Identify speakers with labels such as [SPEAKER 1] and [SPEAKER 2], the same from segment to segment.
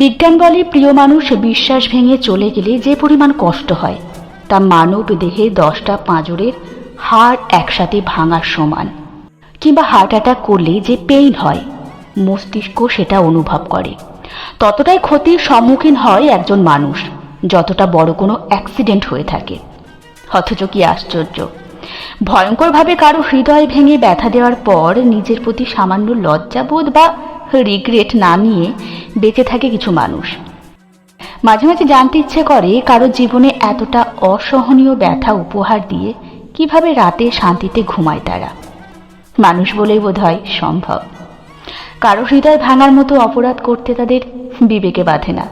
[SPEAKER 1] বিজ্ঞান বলে প্রিয় মানুষ বিশ্বাস ভেঙে চলে গেলে যে পরিমাণ কষ্ট হয়, তা মানব দেহে দশটা পাঁজরের হাড় একসাথে ভাঙার সমান, কিংবা হার্ট অ্যাটাক করলে যে পেইন হয়, মস্তিষ্ক সেটা অনুভব করে। ততটাই ক্ষতির সম্মুখীন হয় একজন মানুষ, যতটা বড় কোনো অ্যাক্সিডেন্ট হয়ে থাকে। অথচ কি আশ্চর্য। ভয়ঙ্করভাবে কারও হৃদয় ভেঙে ব্যথা দেওয়ার পর নিজের প্রতি সামান্য লজ্জাবোধ বা রিগ্রেট না নিয়ে বেঁচে থাকে কিছু মানুষ। মাঝে মাঝে জানতে ইচ্ছে করে কারও জীবনে এতটা অসহনীয় ব্যথা উপহার দিয়ে কীভাবে রাতে শান্তিতে ঘুমায় তারা। মানুষ বলেই বোধ হয় সম্ভব। কারও হৃদয় ভাঙার মতো অপরাধ করতে তাদের বিবেকে বাঁধে না।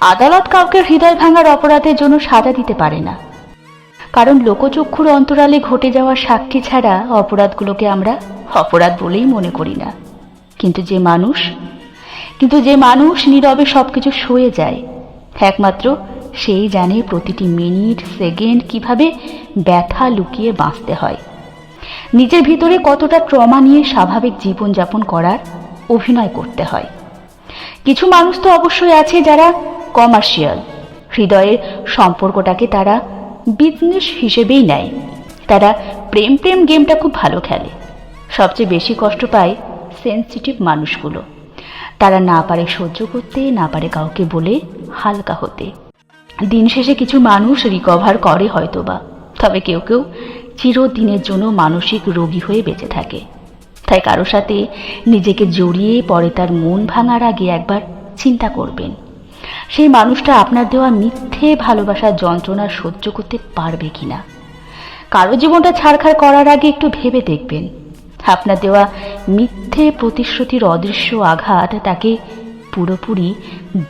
[SPEAKER 1] আদালত কাউকে হৃদয় ভাঙার অপরাধের জন্য সাজা দিতে পারে না। কারণ লোকচক্ষুর অন্তরালে ঘটে যাওয়া সাক্ষী ছাড়া অপরাধগুলোকে আমরা অপরাধ বলেই মনে করি না। কিন্তু যে মানুষ, কিন্তু যে মানুষ নীরবে সব কিছু সয়ে যায়, একমাত্র সেই জানে প্রতিটি মিনিট, সেকেন্ড কীভাবে ব্যথা লুকিয়ে বাঁচতে হয়। নিজের ভিতরে কতটা ট্রমা নিয়ে স্বাভাবিক জীবনযাপন করার অভিনয় করতে হয়। কিছু মানুষ তো অবশ্যই আছে যারা কমার্শিয়াল, হৃদয়ের সম্পর্কটাকে তারা বিজনেস হিসেবেই নেয়। তারা প্রেম প্রেম গেমটা খুব ভালো খেলে। সবচেয়ে বেশি কষ্ট পায় সেন্সিটিভ মানুষগুলো। তারা না পারে সহ্য করতে, না পারে কাউকে বলে হালকা হতে। দিন শেষে কিছু মানুষ রিকভার করে হয়তোবা, তবে কেউ কেউ চিরদিনের জন্য মানসিক রোগী হয়ে বেঁচে থাকে। তাই কারও সাথে নিজেকে জড়িয়ে পরে তার মন ভাঙার আগে একবার চিন্তা করবেন। সেই মানুষটা আপনার দেওয়া মিথ্যে ভালোবাসার যন্ত্রণা সহ্য করতে পারবে কিনা? কারও জীবনটা ছাড়খাড় করার আগে একটু ভেবে দেখবেন। আপনার দেওয়া মিথ্যে প্রতিশ্রুতির অদৃশ্য আঘাত তাকে পুরোপুরি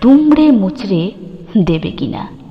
[SPEAKER 1] দুমড়ে মুচড়ে দেবে কিনা।